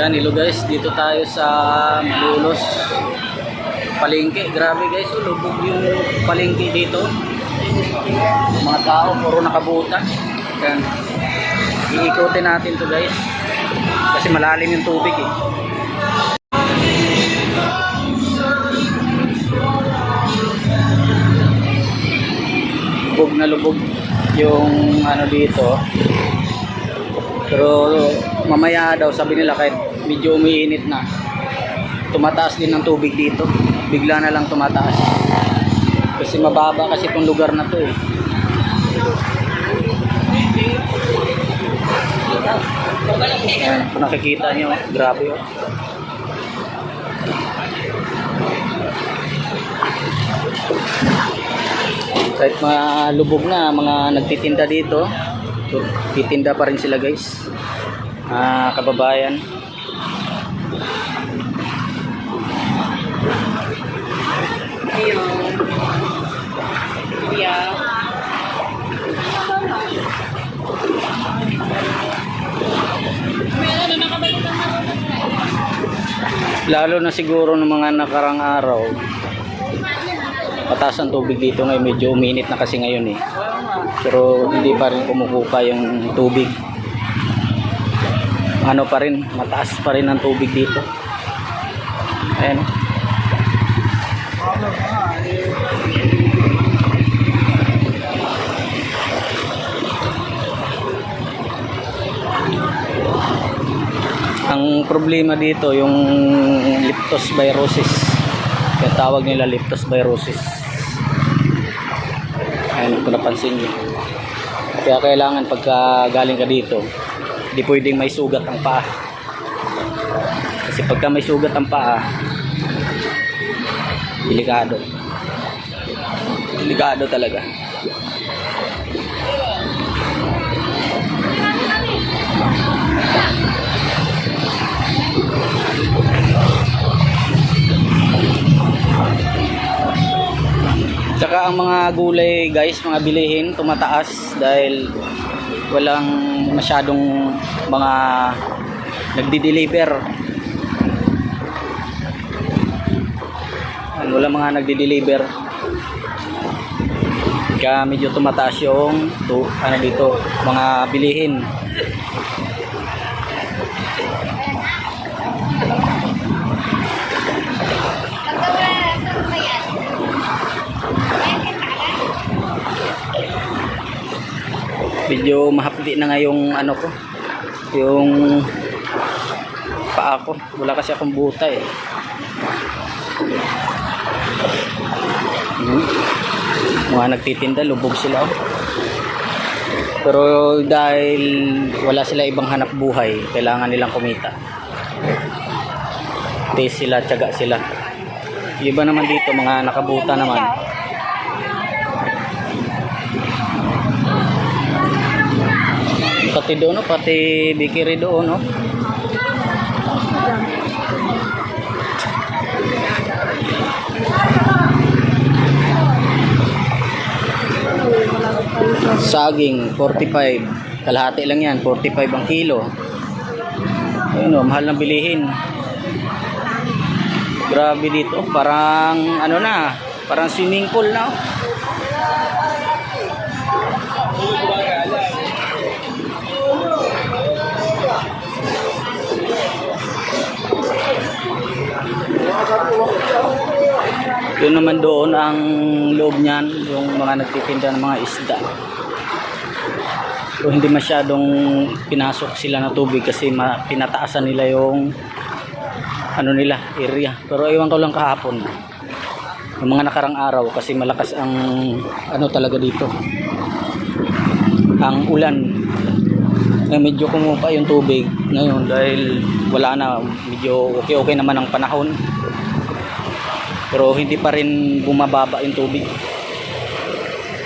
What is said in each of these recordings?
Yan, hello guys, dito tayo sa Malolos Palengke. Grabe guys, oh, lubog yung palengke dito. Mga tao, puro nakabutan. Yan. Iikotin natin to guys. Kasi malalim yung tubig eh. Lubog na lubog yung ano dito. Pero mamaya daw sabi nila kahit medyo umiinit na tumataas din ng tubig dito. Bigla na lang tumataas. Kasi mababa kasi itong lugar na to eh. Ayan, kung nakikita nyo, grabe oh. Kahit malubog na mga nagtitinda dito, titinda pa rin sila guys. Ah, kababayan. Lalo na siguro ng mga nakarang araw. Pataas ang tubig dito ngayon, medyo uminit na kasi ngayon eh. Pero hindi pa rin kumukupa yung tubig. Ano pa rin, mataas pa rin ang tubig dito. Ayan. Ang problema dito yung leptospirosis. Kaya tawag nila leptospirosis. Ayan kung napansin nyo. Kaya kailangan pagka galing ka dito, hindi pwedeng may sugat ang paa. Kasi pagka may sugat ang paa, delikado. Delikado talaga. Tsaka ang mga gulay guys, mga bilihin tumataas dahil walang masyadong mga nagdi-deliver. Walang mga nagdi-deliver. Kaya medyo tumataas yung to, ano dito, mga bilihin. medyo mahapdi na nga yung ano ko yung paa ko wala kasi akong buta eh hmm. mga nagtitinda lubog sila oh. pero dahil wala sila ibang hanap buhay kailangan nilang kumita taste sila tiyaga sila iba naman dito mga nakabuta naman pati doon no, pati bikiri doon no. Saging 45. Kalahati lang yan, 45 ang kilo. Ayun oh, mahal ng bilihin. Grabe dito, parang ano na, parang swimming pool na. oh. Yun naman doon ang loob niyan, yung mga nagtitinda ng mga isda. So, hindi masyadong pinasok sila ng tubig kasi pinataasan nila yung ano nila, area. Pero ewan ko lang kahapon. Yung mga nakarang araw kasi malakas ang ano talaga dito. Ang ulan. Na medyo kumupa yung tubig ngayon dahil wala na, medyo okay-okay naman ang panahon pero hindi pa rin bumababa yung tubig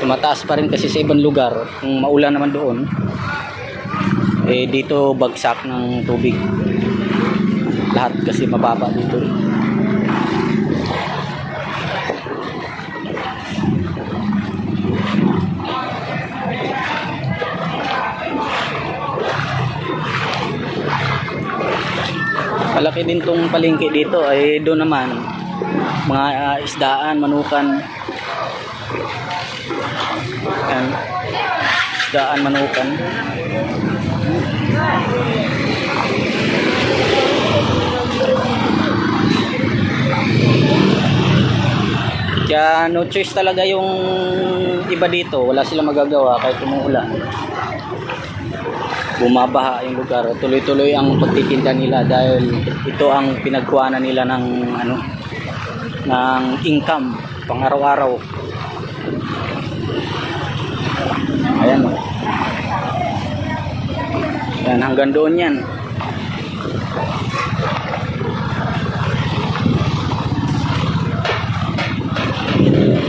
tumataas pa rin kasi sa ibang lugar kung maulan naman doon eh dito bagsak ng tubig lahat kasi mababa dito eh. Malaki din tong palengke dito ay doon naman mga ah, isdaan, manukan. Yan. Isdaan, manukan. Kaya no choice talaga yung iba dito. Wala silang magagawa kahit umuulan. Bumabaha yung lugar. Tuloy-tuloy ang pagtitinda nila dahil ito ang pinagkuhanan nila ng ano ng income pang araw-araw. Ayan o. Yan, hanggang doon yan.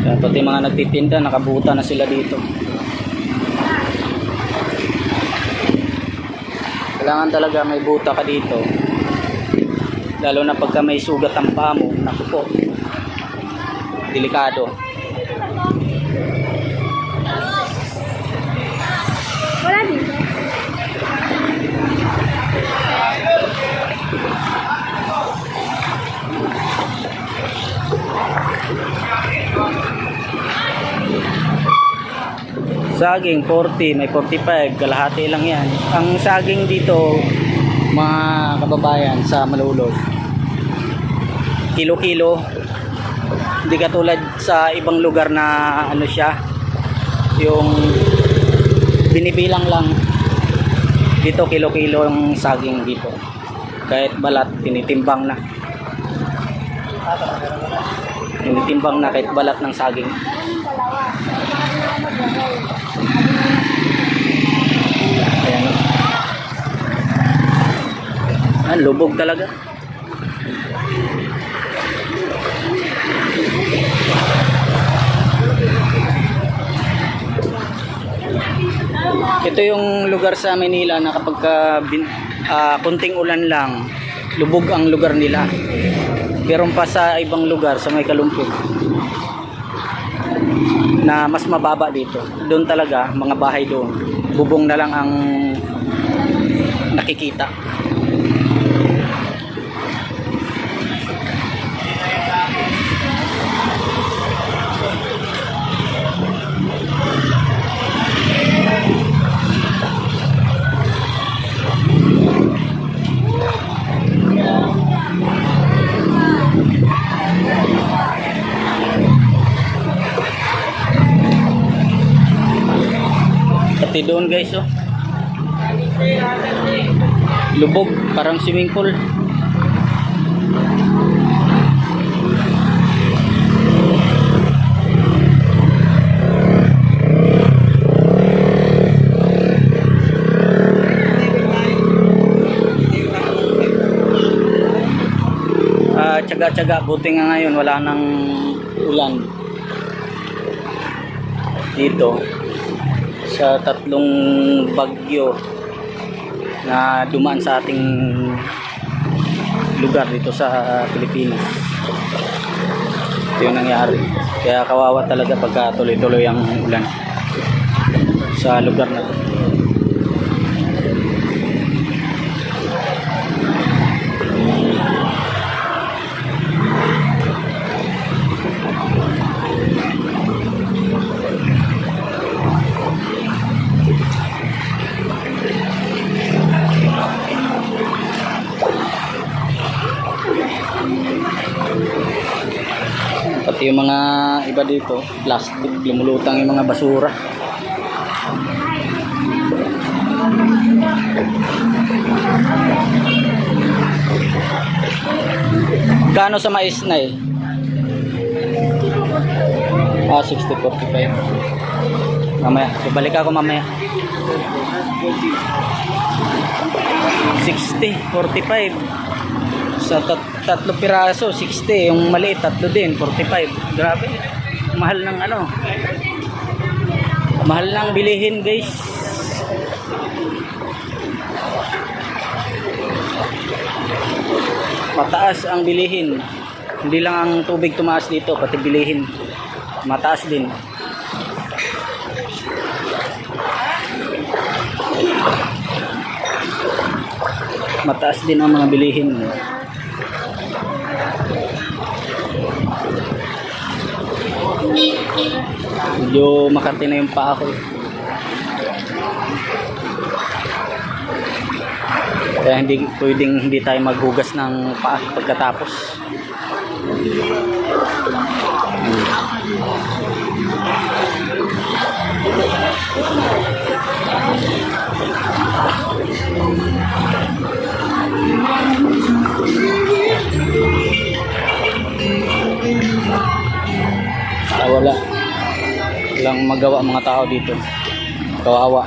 Kaya pati mga nagtitinda, nakabuta na sila dito. Kailangan talaga may buta ka dito. Lalo na pagka may sugat ang paa mo, naku po. Delikado. Saging 40, may 45, kalahati lang yan. Ang saging dito, mga kababayan sa Malulos, kilo-kilo. Hindi katulad sa ibang lugar na ano siya, yung binibilang lang. Dito kilo-kilo yung saging dito. Kahit balat, tinitimbang na. Tinitimbang na kahit balat ng saging. Ayan o. Ah, lubog talaga. Ito yung lugar sa Manila na kapag ka bin, ah, kunting ulan lang, lubog ang lugar nila. Pero pa sa ibang lugar, sa may kalumpit, na mas mababa dito. Doon talaga, mga bahay doon. Bubong na lang ang nakikita. Doon guys oh. Lubog, parang swimming pool. Ah, tsaga-tsaga, buti nga ngayon wala nang ulan dito sa tatlong bagyo na dumaan sa ating lugar dito sa Pilipinas. Ito yung nangyari. Kaya kawawa talaga pagka tuloy-tuloy ang ulan sa lugar na to. Pati yung mga iba dito, plastic, lumulutang yung mga basura. Kano sa mais na eh? Ah, 60, 45. Mamaya, babalik ako mamaya. 60, 45 sa tat tatlo piraso 60 yung maliit tatlo din 45 grabe. Mahal ng ano. Mahal ng bilihin guys. Mataas ang bilihin. Hindi lang ang tubig tumaas dito pati bilihin. Mataas din. Mataas din ang mga bilihin Medyo makati na yung paa ko. eh. Kaya hindi pwedeng hindi tayo maghugas ng paa pagkatapos. Magawa mga tao dito. Kawawa.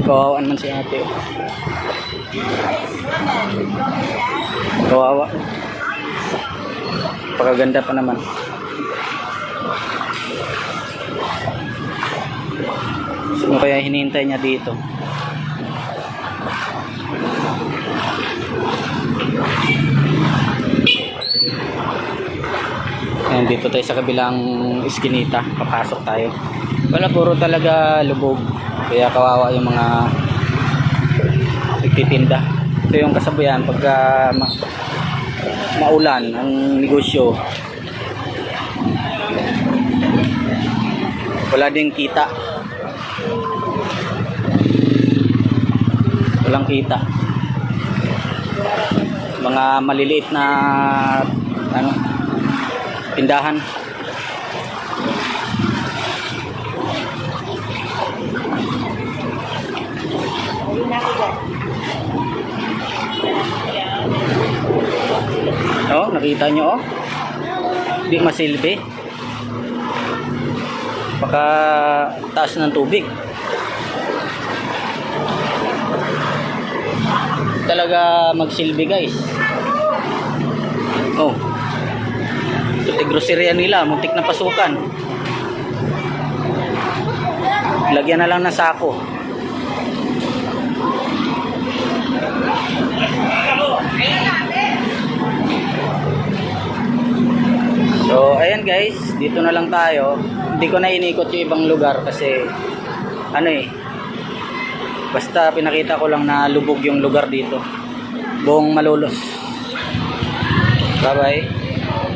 Kawawa naman si ate. Kawawa. Pagaganda pa naman. Sino kaya hinihintay niya dito? Dito tayo sa kabilang iskinita. Papasok tayo. Wala, puro talaga lubog. Kaya kawawa yung mga nagtitinda. Ito yung kasabayan pagka ma- maulan ang negosyo. Wala ding kita. Walang kita. Mga maliliit na ano tindahan. Oh, nakita nyo oh. Di masilbi. Baka taas ng tubig. Talaga magsilbi guys. Oh. Grocery nila, muntik na pasukan. Lagyan na lang ng sako. So, ayan guys, dito na lang tayo. Hindi ko na inikot yung ibang lugar kasi ano eh, basta pinakita ko lang na lubog yung lugar dito. Buong malulos. Bye-bye.